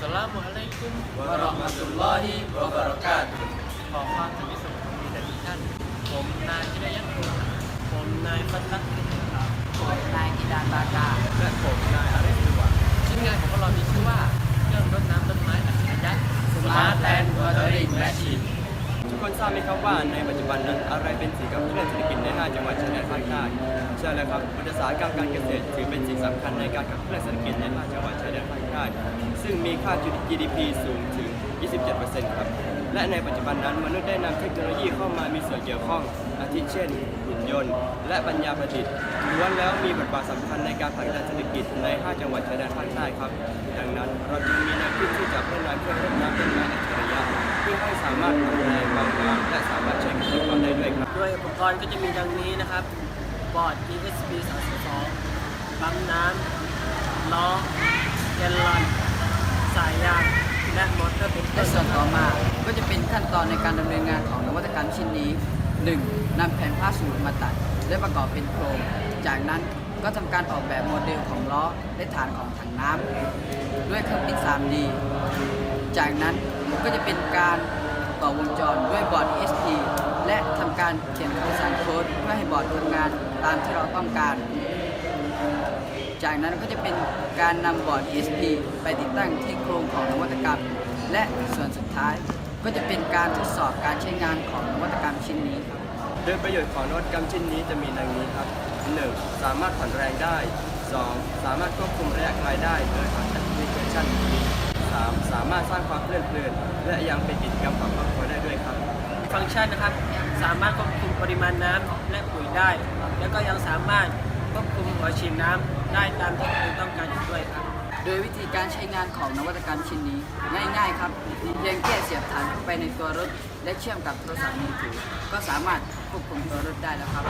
กุมวะเราะมะตุลลอฮิวะบะเราะกาตุฮ์ขอความสันติสุขมีแต่ทุกท่าน ผมนายจิรยัตน์ผมนายฟัตตักครับผมนายกิดานบากาและผมนายอาริสดุวะชิ้นงานของพวกเรามีชื่อว่าเครื่องรดน้ำต้นไม้อัจฉริยะ Smart Land Watering Machine ทราบไหมครับว่าในปัจจุบันนั้นอะไรเป็นสิ่งขับเคลื่อนเศรษฐกิจใน5จังหวัดชายแดนภาคใต้ใช่แล้วครับอุตสาหกรรมการเกษตรถือเป็นสิ่งสำคัญในการขับเคลื่อนเศรษฐกิจใน5จังหวัดชายแดนภาคใต้ซึ่งมีค่า GDP สูงถึง 27%ครับและในปัจจุบันนั้นมนุษย์ได้นำเทคโนโลยีเข้ามามีส่วนเกี่ยวข้องอาทิเช่นหุ่นยนต์ และปัญญาประดิษฐ์ล้วนแล้วมีบทบาทสำคัญในการผลักดันเศรษฐกิจใน 5 จังหวัดชายแดนภาคใต้ครับ ดังนั้นเราจึงมีแนวคิดที่จะพัฒนาเครื่องรดน้ำต้นไม้อัจฉริ ยะเพื่อให้สามารถทำแรงเบาน้ำและสามารถใช้กับทุกคนได้ด้วยครับด้วยอุปกรณ์ก็จะมีดังนี้นะครับ บอร์ด USB 32ปั๊มน้ำล้อแกลลอนสายยางและมอเตอร์เป็นและต้นส่วนต่อมา ก็จะเป็นขั้นตอนในการดำเนินงานของนวัตกรรมชิ้นนี้ 1. นำแผ่นผ้าสูตรมาตัด และประกอบเป็นโครง จากนั้นก็ทำการออกแบบโมเดลของล้อและฐานของถังน้ำด้วยเครื่องพิมพ์ 3D จากนั้นก็จะเป็นการต่อวงจรด้วยบอร์ด SP และทำการเขียนคำสั่งโค้ดเพื่อให้บอร์ดทำงานตามที่เราต้องการ จากนั้นก็จะเป็นการนำบอร์ด ESP ไปติดตั้งที่โครงของนวัตกรรม และส่วนสุดท้ายก็จะเป็นการทดสอบการใช้งานของนวัตกรรมชิ้นนี้ครับโดยประโยชน์ของนวัตกรรมชิ้นนี้จะมีดังนี้ครับ 1. สามารถผ่อนแรงได้ 2. สามารถควบคุมระยะไกลได้โดยผ่านแอปพลิเคชันนี้ 3. สามารถสร้างความเพลิดเพลินและยังเป็นกิจกรรมของครอบครัวได้ด้วยครับ ฟังก์ชันนะครับสามารถควบคุมปริมาณน้ำและปุ๋ยได้ แล้วก็ยังสามารถควบคุมหัวฉีดน้ำได้ตามที่คุณต้องการอีกด้วยครับ โดยวิธีการใช้งานของนวัตกรรมชิ้นนี้ ง่ายๆครับเพียงแค่เสียบฐานเข้าไปในตัวรถ และเชื่อมกับโทรศัพท์มือถือ ก็สามารถควบคุมตัวรถได้แล้วครับ